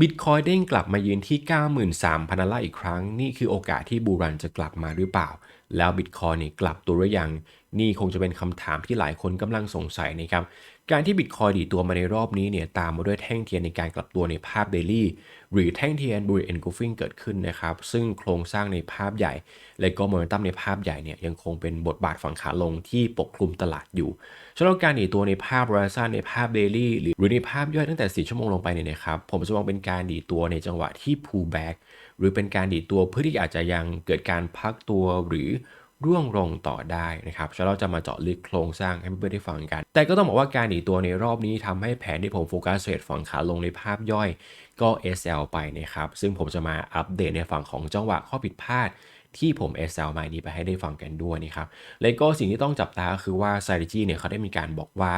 บิตคอยเด้งกลับมายืนที่ 93,000ดอลลาร์อีกครั้ง นี่คือโอกาสที่บูรันจะกลับมาหรือเปล่า แล้วบิตคอยนี่กลับตัวหรือยัง นี่คงจะเป็นคำถามที่หลายคนกำลังสงสัยนะครับ การที่บิตคอยดีตัวมาในรอบนี้เนี่ยตามมาด้วยแท่งเทียนในการกลับตัวในภาพเดลี่หรือแท่งเทียนบริเอนกูฟิงเกิดขึ้นนะครับ ซึ่งโครงสร้างในภาพใหญ่ และก็โมเมนตัมในภาพใหญ่เนี่ยยังคงเป็นบทบาทฝั่งขาลงที่ปกคลุมตลาดอยู่สำหรับการดีตัวในภาพราซาในภาพเดลี่หรือในภาพย่อยตั้งแต่ 4 ชั่วโมงลงไปเนี่ยนะครับ ผมจะมองเป็นการดีตัวในจังหวะที่ pull back หรือเป็นการดีตัวเพื่อที่อาจจะยังเกิดการพักตัวหรือ ร่วงลงต่อได้นะครับฉะนั้นเราจะมาเจาะลึกโครงสร้างให้เพื่อนๆได้ฟังกัน แต่ก็ต้องบอกว่าการดีตัวในรอบนี้ทำให้แผนที่ผมโฟกัสเทรดฝั่งขาลงในภาพย่อยก็ SL ไปนะครับ ซึ่งผมจะมาอัปเดตในฝั่งของจังหวะข้อผิดพลาดที่ผม SL มานี้ไปให้ได้ฟังกันด้วยนะครับ และก็สิ่งที่ต้องจับตาคือว่า strategy เนี่ยเขาได้มีการบอกว่า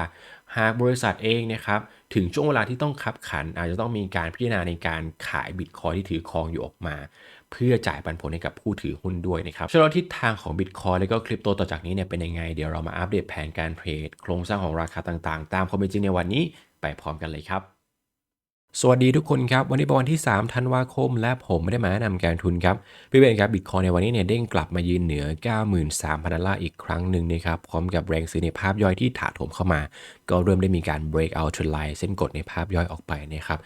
หากบริษัทเองนะครับ ถึงช่วงเวลาที่ต้องคับขัน อาจจะต้องมีการพิจารณาในการขายบิตคอยที่ถือครองอยู่ออกมา พื่อจ่ายปันผลให้กับผู้ถือหุ้นด้วยนะครับฉะนั้นทิศทางของบิตคอยและก็คริปโตต่อจากนี้เนี่ยเป็นยังไง เดี๋ยวเรามาอัปเดตแผนการเทรด โครงสร้างของราคาต่างๆ ตามความเป็นจริงในวันนี้ไปพร้อมกันเลยครับสวัสดีทุกคนครับ วันนี้เป็นวันที่ 3 ธันวาคม และผมไม่ได้มาแนะนำการทุนครับ พี่เบนครับบิตคอยในวันนี้เนี่ยเด้งกลับมายืนเหนือ 93,000ดอลลาร์อีกครั้งหนึ่งนะครับพร้อมกับแรงซื้อในภาพย่อยที่ถาโถมเข้ามา ก็เริ่มได้มีการ break out trend line เส้นกดในภาพย่อยออกไปนะครับ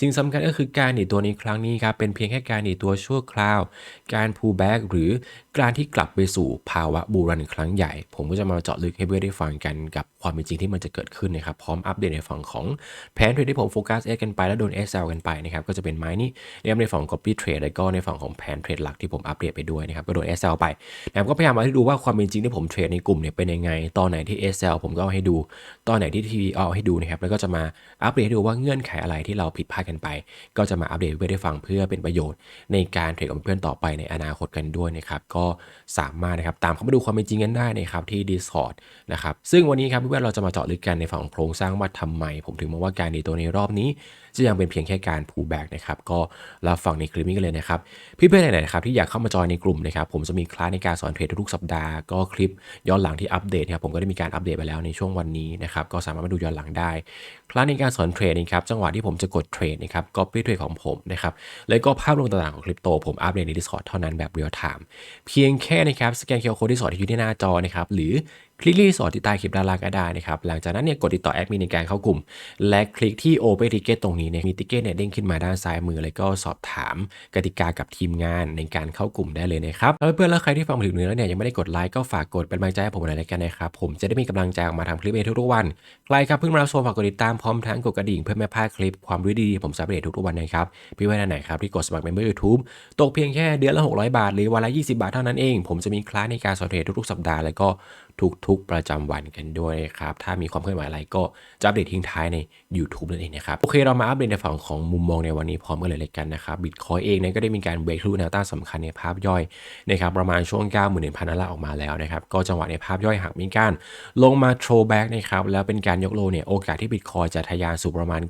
สิ่งสำคัญก็คือการหนีตัวในครั้งนี้ครับเป็นเพียงแค่การหนีตัวชั่วคราว การ pull back หรือการที่กลับไปสู่ภาวะบูรันครั้งใหญ่ ผมก็จะมาเจาะลึกให้เพื่อนได้ฟังกันกับความเป็นจริงที่มันจะเกิดขึ้นนะครับพร้อมอัปเดตในฝั่งของแผนเทรดที่ผมโฟกัสเอกันไปแล้วโดน SL กันไปนะครับก็จะเป็นไม้นี่เรียในฝั่ง copy trade แล้วก็ในฝั่งของแผนเทรดหลักที่ผมอัปเดตไปด้วยนะครับก็โดน SL ไปนะครับก็พยายามมาให้ดูว่าความเป็นจริงที่ผมเทรดในกลุ่มเนี่ยเป็นยังไง ตอนไหนที่ SL ผมก็เอาให้ดู ตอนไหนที่ TV เอาให้ดูนะครับแล้วก็จะมาอัปเดตให้ดูว่าเงื่อนไขอะไรที่เราผิดพลาดกันไป ก็จะมาอัปเดตเพื่อได้ฟังเพื่อเป็นประโยชน์ ในการเทรดกับเพื่อนต่อไปในอนาคตกันด้วยนะครับก็สามารถนะครับตามเข้ามาดูความเป็นจริงกันได้นะครับที่ Discord นะครับซึ่งวันนี้ครับเพื่อนเราจะมาเจาะลึกกันในฝั่งโครงสร้างว่าทำไม ผมถึงมองว่าการดีตัวในรอบนี้ จะยังเป็นเพียงแค่การ pull back นะครับก็รับฟังในคลิปนี้กันเลยนะครับพี่เพื่อนๆไหนๆนะครับที่อยากเข้ามาจอยในกลุ่มนะครับผมจะมีคลาสในการสอนเทรดทุกๆสัปดาห์ก็คลิปย้อนหลังที่อัปเดตนะครับผมก็ได้มีการอัปเดตไปแล้วในช่วงวันนี้นะครับก็สามารถมาดูย้อนหลังได้ คลาสในการสอนเทรดนะครับจังหวะที่ผมจะกดเทรดนะครับก็ปี้เทรดของผมนะครับแล้วก็ภาพรวมต่างๆของคริปโตผมอัปเดตใน Discord เท่านั้นแบบเรียลไทม์เพียงแค่นะครับสแกนเคอร์โคที่สอดที่อยู่ที่หน้าจอนะครับหรือ คลิกที่สอดที่ใต้คลิปด้านล่างก็ได้นะครับ หลังจากนั้นเนี่ยกดติดต่อแอดมินในการเข้ากลุ่ม และคลิกที่ Open Ticket ตรงนี้เนี่ยมีติเกตเนี่ยเด้งขึ้นมาด้านซ้ายมือแล้วก็สอบถามกติกากับทีมงานในการเข้ากลุ่มได้เลยนะครับเพื่อนๆแล้วใครที่ฟังมาถึงนี้แล้วเนี่ยยังไม่ได้กดไลค์ก็ฝากกดเป็นกำลังใจให้ผมหน่อยละกันนะครับผมจะได้มีกำลังใจออกมาทำคลิปเองทุกๆวันใครครับเพิ่งมาชมฝากกดติดตามพร้อมทั้งกดกระดิ่งเพื่อไม่พลาดคลิปความรู้ดีๆผมจะอัปเดตทุกๆวันนะครับพี่ว้ด้าไหนครับที่กดสมัครเมมเบอร์ยูทูบตกเพียงแค่เดือนละ600 บาท หรือวันละ 20 บาทเท่านั้นเอง ผมจะมีคลาสในการสอนเทรดทุกๆสัปดาห์แล้วก็ ทุกๆ ประจำวันกันด้วยนะครับ ถ้ามีความเคลื่อนไหวอะไรก็จะอัปเดตทิ้งท้ายใน YouTube นั่นเองนะครับ โอเคเรามาอัปเดตในฝั่งของมุมมองในวันนี้พร้อมกันเลยเลยกันนะครับบิตคอยเองเนี่ยก็ได้มีการเบรกทะลุแนวต้านสำคัญในภาพย่อยนะครับประมาณช่วง91,000ดอลลาร์ออกมาแล้วนะครับก็จังหวะในภาพย่อยหากมีการลงมาโทรแบ็กนะครับแล้วเป็นการยกโลเนี่ยโอกาสที่บิตคอยจะทะยานสู่ประมาณ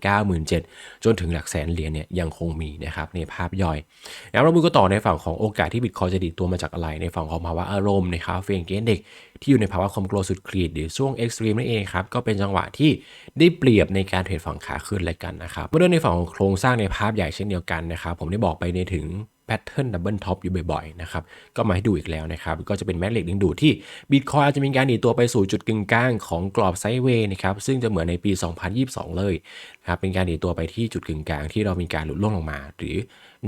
97,000จนถึงหลักแสนเหรียญเนี่ยยังคงมีนะครับในภาพย่อยแล้วเราดูก็ต่อในฝั่งของโอกาสที่บิตคอยจะดีดตัวมาจากอะไร ในฝั่งของภาวะอารมณ์นะครับเฟงเกนเด็กที่อยู่ในภาวะความกลัวสุดขีดหรือช่วงเอ็กซ์ตรีมนั่นเองครับ ก็เป็นจังหวะที่ได้เปรียบในการเทรดฝั่งขาขึ้นเลยกันนะครับเมื่อเรื่องในฝั่งของโครงสร้างในภาพใหญ่เช่นเดียวกันนะครับผมได้บอกไปในถึง แพทเทิร์นดับเบิลท็อปอยู่บ่อยๆนะครับก็มาให้ดูอีกแล้วนะครับก็จะเป็นแม่เหล็กดึงดูดที่บิตคอยอาจจะมีการดีตัวไปสู่จุดกึ่งกลางของกรอบไซด์เวย์นะครับซึ่งจะเหมือนในปี 2022 เลยนะครับเป็นการดีตัวไปที่จุดกึ่งกลางที่เรามีการหลุดล่วงลงมา หรือ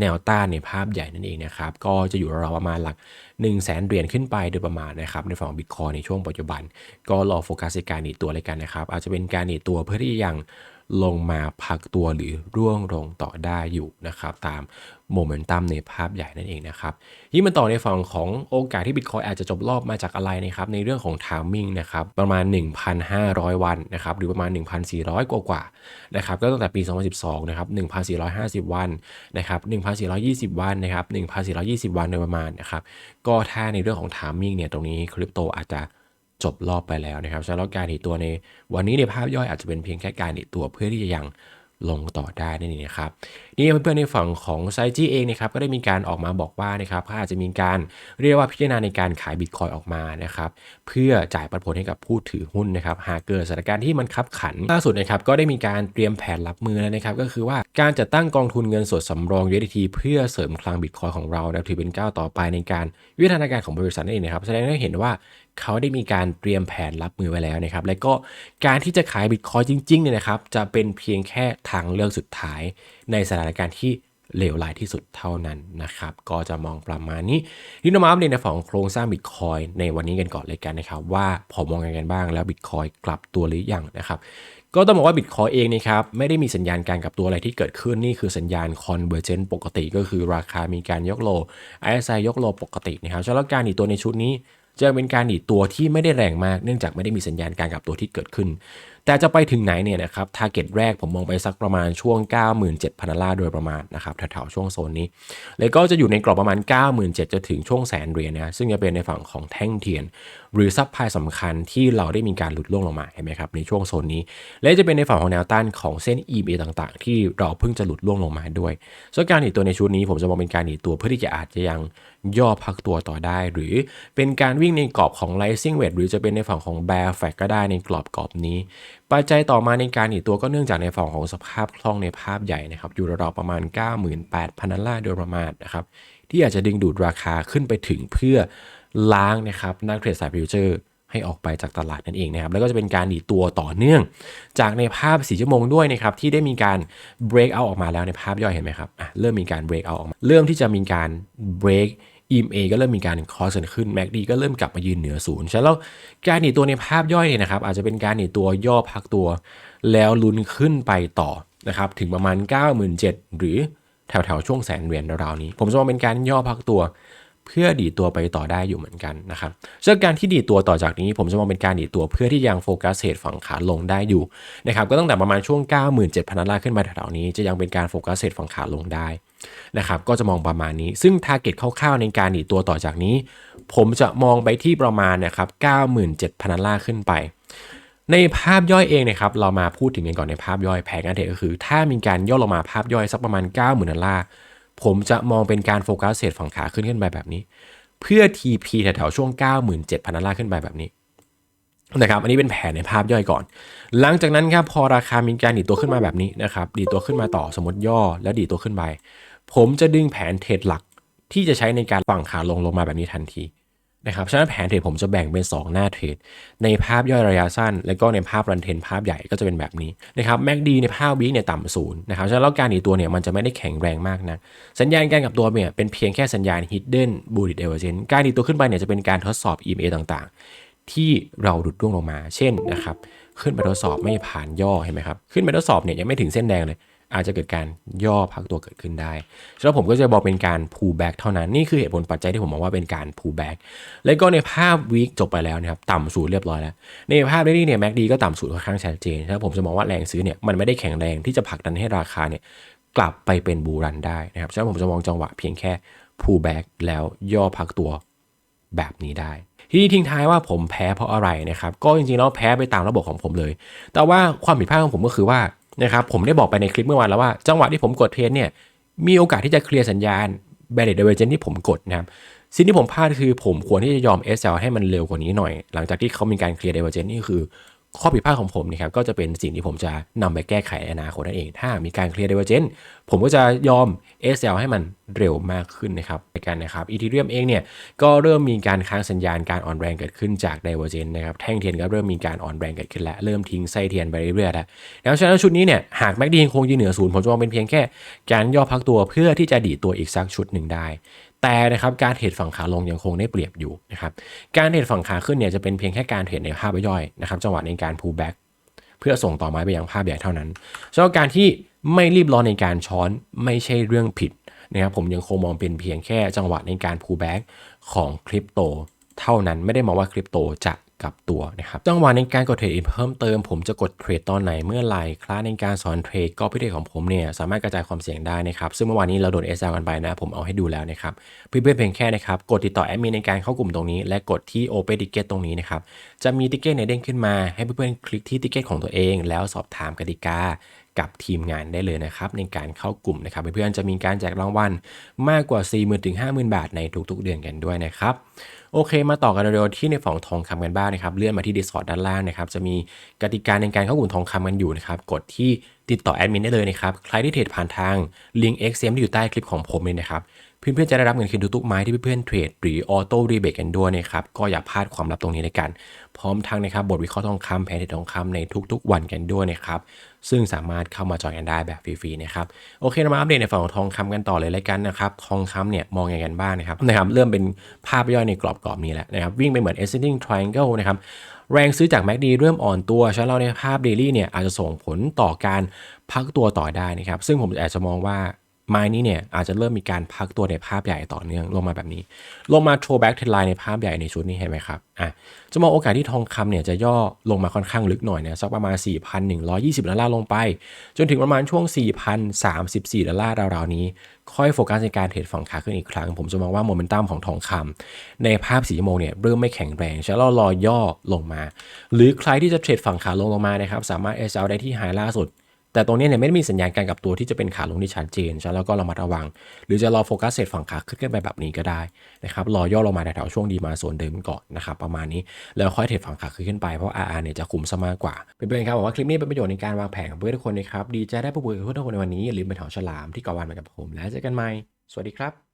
แนวต้านในภาพใหญ่นั่นเองนะครับก็จะอยู่ราวประมาณหลัก 1 0 0 0 0แสนเหรียญขึ้นไปโดยประมาณนะครับในฝั่งบิตคอยในช่วงปัจจุบัน ก็รอโฟกัสในการหนีตัวเลยกันนะครับอาจจะเป็นการหนีตัวเพื่อที่ยัง ลงมาพักตัวหรือร่วงลงต่อได้อยู่นะครับ ตามโมเมนตัมในภาพใหญ่นั่นเองนะครับยิ่งมันต่อในฝั่งของโอกาสที่บิตคอยอาจจะจบรอบมาจากอะไรนะครับ ในเรื่องของทามมิ่งนะครับประมาณ 1,500 วันนะครับหรือประมาณ 1,400 กว่ากว่านะครับก็ตั้งแต่ปี 2012 นะครับ 1,450 วันนะครับ1,420 วันนะครับ1,420 วันโดยประมาณนะครับก็ถ้าในเรื่องของทามมิ่งเนี่ยตรงนี้คริปโตอาจจะ จบรอบไปแล้วนะครับฉะนั้นการหนีตัวในวันนี้ในภาพย่อยอาจจะเป็นเพียงแค่การหนีตัวเพื่อที่จะยังลงต่อได้นั่นเองนะครับนี่เพื่อนๆในฝั่งของไซจีเองนะครับก็ได้มีการออกมาบอกว่านะครับเขาอาจจะมีการเรียกว่าพิจารณาในการขายบิตคอยออกมานะครับเพื่อจ่ายปันผลให้กับผู้ถือหุ้นนะครับหากเกิดสถานการณ์ที่มันคับขันล่าสุดนะครับก็ได้มีการเตรียมแผนรับมือแล้วนะครับก็คือว่าการจัดตั้งกองทุนเงินสดสำรอง USDT เพื่อเสริมคลังบิตคอยของเรานะถือเป็นก้าวต่อไปในการวิวัฒนาการของบริษัทนั่นเองนะครับแสดงให้เห็นว่า เขาได้มีการเตรียมแผนรับมือไว้แล้วนะครับ และก็การที่จะขายบิตคอยจริงๆเนี่ยนะครับ จะเป็นเพียงแค่ทางเลือกสุดท้าย ในสถานการณ์ที่เลวร้ายที่สุดเท่านั้นนะครับ ก็จะมองประมาณนี้นี่เรามาอัปเดตในฝั่งโครงสร้างบิตคอยในวันนี้กันก่อนเลยกันนะครับ ว่าผมมองยังไงกันบ้างแล้วบิตคอยกลับตัวหรือยังนะครับก็ต้องบอกว่าบิตคอยเองนะครับไม่ได้มีสัญญาณการกลับตัวอะไรที่เกิดขึ้นนี่คือสัญญาณคอนเวอร์เจนปกติก็คือราคามีการยกโล RSI ยกโลปกตินะครับฉะนั้นการอีกตัวในชุดนี้ จะเป็นการหนีตัวที่ไม่ได้แรงมาก เนื่องจากไม่ได้มีสัญญาณการกลับตัวที่เกิดขึ้น แต่จะไปถึงไหนเนี่ยนะครับ ทาร์เก็ตแรกผมมองไปสักประมาณช่วง 97,000ล่าโดยประมาณนะครับแถวๆช่วงโซนนี้ แล้วก็จะอยู่ในกรอบประมาณ 97,000 จะถึงช่วงแสนเหรียญนะซึ่งจะเป็นในฝั่งของแท่งเทียน หรือซับพลายสำคัญที่เราได้มีการหลุดล่วงลงมาเห็นไหมครับในช่วงโซนนี้ และจะเป็นในฝั่งของแนวต้านของเส้น EMA ต่างๆ ที่เราเพิ่งจะหลุดล่วงลงมาด้วยส่วนการหนีตัวในชุดนี้ผมจะมองเป็นการหนีตัวเพื่อที่จะอาจจะยังย่อพักตัวต่อได้ หรือเป็นการวิ่งในกรอบของ rising wedge หรือจะเป็นในฝั่งของ bear flag ก็ได้ในกรอบกรอบนี้ ปัจจัยต่อมาในการหนีตัวก็เนื่องจากในฝั่งของสภาพคล่องในภาพใหญ่นะครับ อยู่ราวๆประมาณ 98,000ล้านโดยประมาณนะครับ ที่อาจจะดึงดูดราคาขึ้นไปถึงเพื่อล้างนะครับนักเทรดสายฟิวเจอร์ให้ออกไปจากตลาดนั่นเองนะครับ แล้วก็จะเป็นการดีตัวต่อเนื่อง จากในภาพสีชั่วโมงด้วยนะครับ ที่ได้มีการ break out ออกมาแล้วในภาพย่อยเห็นไหมครับเริ่มมีการ break out ออกมา เริ่มที่จะมีการ break EMA ก็เริ่มมีการคอสันขึ้น MACD ก็เริ่มกลับมายืนเหนือศูนย์ฉะนั้นแล้วการหนีตัวในภาพย่อยเนี่ยนะครับ อาจจะเป็นการหนีตัวย่อพักตัว แล้วลุ้นขึ้นไปต่อนะครับถึงประมาณ 97,000หรือแถวๆช่วงแสนเหรียญราวๆนี้ ผมจะมองเป็นการย่อพักตัวเพื่อดีตัวไปต่อได้อยู่เหมือนกันนะครับซึ่งการที่ดีตัวต่อจากนี้ ผมจะมองเป็นการดีตัวเพื่อที่ยังโฟกัสเทรดฝั่งขาลงได้อยู่นะครับก็ตั้งแต่ประมาณช่วง 97,000ดอลลาร์ขึ้นมาแถวๆนี้จะยังเป็นการโฟกัสเทรดฝั่งขาลงได้ นะครับก็จะมองประมาณนี้ ซึ่งทาร์เก็ตคร่าวๆในการดีตัวต่อจากนี้ ผมจะมองไปที่ประมาณนะครับ97,000ดอลลาร์ขึ้นไป ในภาพย่อยเองนะครับเรามาพูดถึงกันก่อนในภาพย่อยแผนการเทรดก็คือ ถ้ามีการย่อลงมาภาพย่อยสักประมาณ 90,000ดอลลาร์ผมจะมองเป็นการโฟกัสเศษฝั่งขาขึ้นขึ้นไปแบบนี้ เพื่อ TP แถวๆช่วง 97,000ดอลลาร์ขึ้นไปแบบนี้นะครับอันนี้เป็นแผนในภาพย่อยก่อน หลังจากนั้นครับพอราคามีการดีตัวขึ้นมาแบบนี้นะครับดีตัวขึ้นมาต่อสมมติย่อแล้วดีตัวขึ้นไป ผมจะดึงแผนเทรดหลักที่จะใช้ในการฝั่งขาลงลงมาแบบนี้ทันทีนะครับฉะนั้นแผนเทรดผมจะแบ่งเป็น 2 หน้าเทรด ในภาพย่อยระยะสั้น และก็ในภาพรันเทนภาพใหญ่ก็จะเป็นแบบนี้นะครับแม็กดีในภาพวิกเนี่ยต่ำศูนย์นะครับฉะนั้นแล้วการดีตัวเนี่ยมันจะไม่ได้แข็งแรงมากนะสัญญาณการกับตัวเนี่ยเป็นเพียงแค่สัญญาณ hidden bullish divergence การดีตัวขึ้นไปเนี่ยจะเป็นการทดสอบ EMA ต่างๆ ที่เราหลุดร่วงลงมา เช่นนะครับขึ้นไปทดสอบไม่ผ่านย่อเห็นไหมครับขึ้นไปทดสอบเนี่ยยังไม่ถึงเส้นแดงเลย อาจจะเกิดการย่อพักตัวเกิดขึ้นได้ฉะนั้นผมก็จะบอกเป็นการ pull back เท่านั้น นี่คือเหตุผลปัจจัยที่ผมมองว่าเป็นการ pull back แล้วก็ในภาพวีคจบไปแล้วนะครับต่ำสูตรเรียบร้อยแล้ว ในภาพนี้เนี่ยแม็กดีก็ต่ำสูตรค่อนข้างชัดเจนนะครับผมจะมองว่าแรงซื้อเนี่ยมันไม่ได้แข็งแรงที่จะผลักดันให้ราคาเนี่ยกลับไปเป็นบูรันได้นะครับฉะนั้นผมจะมองจังหวะเพียงแค่ pull back แล้วย่อพักตัวแบบนี้ได้ที่ทิ้งท้ายว่าผมแพ้เพราะอะไรนะครับ ก็จริงๆแล้วแพ้ไปตามระบบของผมเลย แต่ว่าความผิดพลาดของผมก็คือว่า นะครับผมได้บอกไปในคลิปเมื่อวานแล้วว่าจังหวะที่ผมกดเทนเนี่ยมีโอกาสที่จะเคลียร์สัญญาณ b a r r i e r Divergence ที่ผมกดนะครับสิ่งที่ผมพลาดคือผมควรที่จะยอม SL ให้มันเร็วกว่านี้หน่อย หลังจากที่เขามีการเคลียร์ Divergence นี่คือข้อผิดพลาดของผมนะครับก็จะเป็นสิ่งที่ผมจะนำไปแก้ไขในอนาคตนั่นเอง ถ้ามีการเคลียร์ Divergence ผมก็จะยอม SL ให้มันเร็วมากขึ้นนะครับในการนะครับอีทีเรียมเองเนี่ยก็เริ่มมีการค้างสัญญาณการอ่อนแรงเกิดขึ้นจาก Divergence นะครับแท่งเทียนก็เริ่มมีการอ่อนแรงเกิดขึ้นแล้ว เริ่มทิ้งไส้เทียนไปเรื่อยๆแล้วแล้วฉะนั้นชุดนี้เนี่ยหากแม็กดียังคงยืนเหนือศูนย์ผมจะมองเป็นเพียงแค่การย่อพักตัวเพื่อที่จะดีดตัวอีกสักชุดหนึ่งได้แต่นะครับการเทรดฝั่งขาลงยังคงได้เปรียบอยู่นะครับการเทรดฝั่งขาขึ้นเนี่ยจะเป็นเพียงแค่การเทรดในภาพย่อยนะครับจังหวะในการ pull back เพื่อส่งต่อไม้ไปยังภาพใหญ่เท่านั้นสำหรับการที่ ไม่รีบร้อนในการช้อนไม่ใช่เรื่องผิดนะครับผมยังคงมองเป็นเพียงแค่จังหวะในการ pull back ของคริปโตเท่านั้นไม่ได้มองว่าคริปโตจะกับตัวนะครับจังหวะในการกดเทรดเพิ่มเติม ผมจะกดเทรดตอนไหนเมื่อไหร่คลาสในการสอนเทรดก็พิเศษของผมเนี่ยสามารถกระจายความเสี่ยงได้นะครับซึ่งเมื่อวานนี้เราโดน SL กันไปนะ ผมเอาให้ดูแล้วนะครับเพื่อนๆเพียงแค่นะครับกดติดต่อแอดมินในการเข้ากลุ่มตรงนี้ และกดที่ Open Ticket ตรงนี้นะครับจะมีติเกตเนี่ยเด้งขึ้นมาให้เพื่อนๆคลิกที่ติเกตของตัวเอง แล้วสอบถามกติกา กับทีมงานได้เลยนะครับในการเข้ากลุ่มนะครับเพื่อนๆจะมีการแจกรางวัลมากกว่า 40,000ถึง50,000 บาทในทุกๆ เดือนกันด้วยนะครับโอเค มาต่อกันเร็วๆที่ในฝั่งทองคำกันบ้างนะครับเลื่อนมาที่ Discord ด้านล่างนะครับจะมีกติกาในการเข้ากลุ่มทองคำกันอยู่นะครับกดที่ติดต่อแอดมินได้เลยนะครับใครที่เทรดผ่านทางลิงก์ XM ที่อยู่ใต้คลิปของผมเลยนะครับเพื่อนๆจะได้รับเงินคืนทุกๆไม้ที่เพื่อนๆเทรดหรือออโต้รีเบทกันด้วยนะครับก็อย่าพลาดความลับตรงนี้ในกัน พร้อมทั้งนะครับบทวิเคราะห์ทองคำแผนเทรดทองคำในทุกๆ วันกันด้วยนะครับ ซึ่งสามารถเข้ามาจอยกันได้แบบฟรีๆนะครับโอเคเรามาอัปเดตในฝั่งของทองคำกันต่อเลยเลยกันนะครับทองคำเนี่ยมองยังไงกันบ้างนะครับนะครับเริ่มเป็นภาพย่อยในกรอบๆนี้แล้วนะครับวิ่งไปเหมือน ascending triangle นะครับแรงซื้อจากแมกดีเริ่มอ่อนตัวฉะนั้นเราในภาพ daily เนี่ยอาจจะส่งผลต่อการพักตัวต่อได้นะครับซึ่งผมอาจจะมองว่า ไม้นี้เนี่ยอาจจะเริ่มมีการพักตัวในภาพใหญ่ต่อเนื่องลงมาแบบนี้ ลงมาโชว์แบ็กเทรนไลน์ในภาพใหญ่ในชุดนี้เห็นไหมครับอะจะมองโอกาสที่ทองคำเนี่ยจะย่อลงมาค่อนข้างลึกหน่อยนะสักประมาณ 4,120 ดอลลาร์ลงไป จนถึงประมาณช่วง 4,034 ดอลลาร์ราวๆนี้ ค่อยโฟกัสในการเทรดฝั่งขาขึ้นอีกครั้ง ผมจะมองว่าโมเมนตัมของทองคำในภาพสีม่วโมงเนี่ยเริ่มไม่แข็งแรงฉะนั้นเรารอย่อลงมา หรือใครที่จะเทรดฝั่งขาลงลงมานะครับสามารถ SL ได้ที่ไฮล่าสุด แต่ตรงนี้เนี่ยไม่ได้มีสัญญาณการกลับตัวที่จะเป็นขาลงที่ชัดเจนใช่แล้วก็ระมัดระวัง หรือจะรอโฟกัสเสร็จฝั่งขาขึ้นขึ้นไปแบบนี้ก็ได้นะครับรอย่อลงมาแถวๆช่วงดีมาโซนเดิมก่อนนะครับประมาณนี้แล้วค่อยเทรดฝั่งขาขึ้นไปเพราะ RR เนี่ยจะคุมซะมากกว่าเป็นเพื่อนๆครับบอกว่าคลิปนี้เป็นประโยชน์ในการวางแผนกับเพื่อนทุกคนนะครับดีใจได้พูดคุยกับเพื่อนทุกคนในวันนี้อย่าลืมไปถอนฉลามที่กาะวันเหมือนกับผม แล้วเจอกันใหม่สวัสดีครับ